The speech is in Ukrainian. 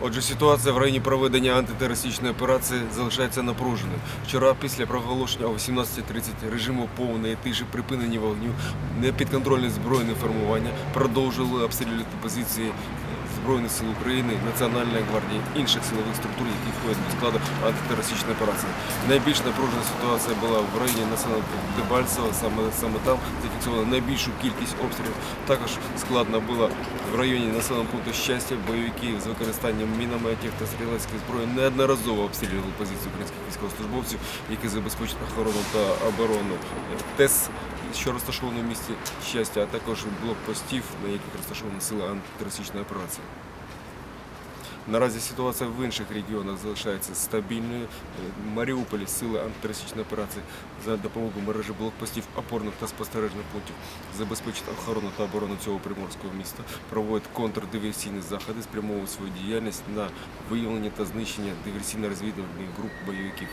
Отже, ситуація в районі проведення антитерористичної операції залишається напруженою. Вчора, після проголошення о 18.30 режиму повної тиші припинення вогню, непідконтрольне збройне формування продовжили обстрілювати позиції Збройних сил України, Національної гвардії, інших силових структур, які входять до складу антитерористичної операції. Найбільш напружена ситуація була в районі населеного пункту Дебальцево, саме, саме там зафіксовано найбільшу кількість обстрілів. Також складно було в районі населеного пункту щастя. Бойовики з використанням мінометів та стрілецької зброї неодноразово обстрілювали позиції українських військовослужбовців, які забезпечують охорону та оборону ТЕС, що розташований в місті щастя, а також блокпостів, на яких розташовані сили антитерористичної операції. Наразі ситуація в інших регіонах залишається стабільною. Е, В Маріуполі сили антитерористичної операції за допомогою мережі блокпостів, опорних та спостережних пунктів забезпечить охорону та оборону цього приморського міста, проводять контрдиверсійні заходи, спрямовують свою діяльність на виявлення та знищення диверсійно-розвідувальних груп бойовиків.